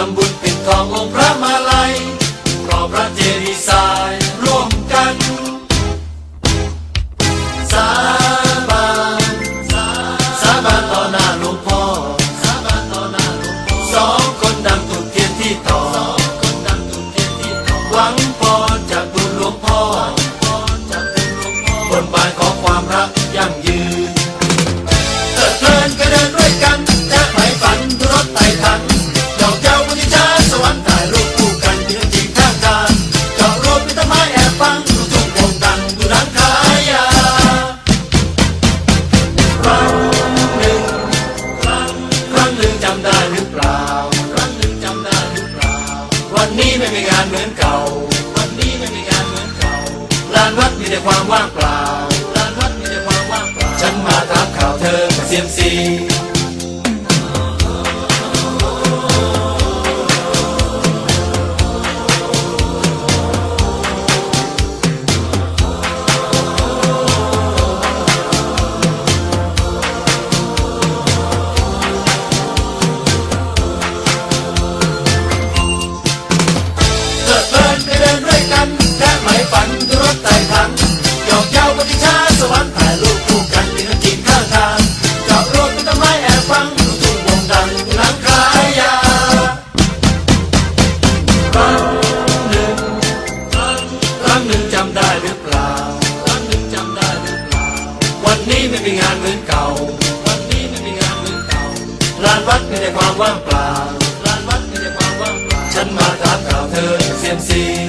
ทำบุญปิดทององค์พระมาลัยรอพระเจดีย์สาานเหมือนเก่า วันนี้ไม่มีงานเหมือนเก่าลานวัดมีแต่ความว่างเปล่าลานวัดมีแต่ความว่างเปล่า ฉันมาถามข่าวเธอเสียมซี มีงานเหมือนเก่า วันนี้ไม่มีงานเหมือนเก่าลานวัดมีแต่ความว่างเปล่าลานวัดมีแต่ความว่างเปล่า ฉันมาถามล่าวเธอเซียมซี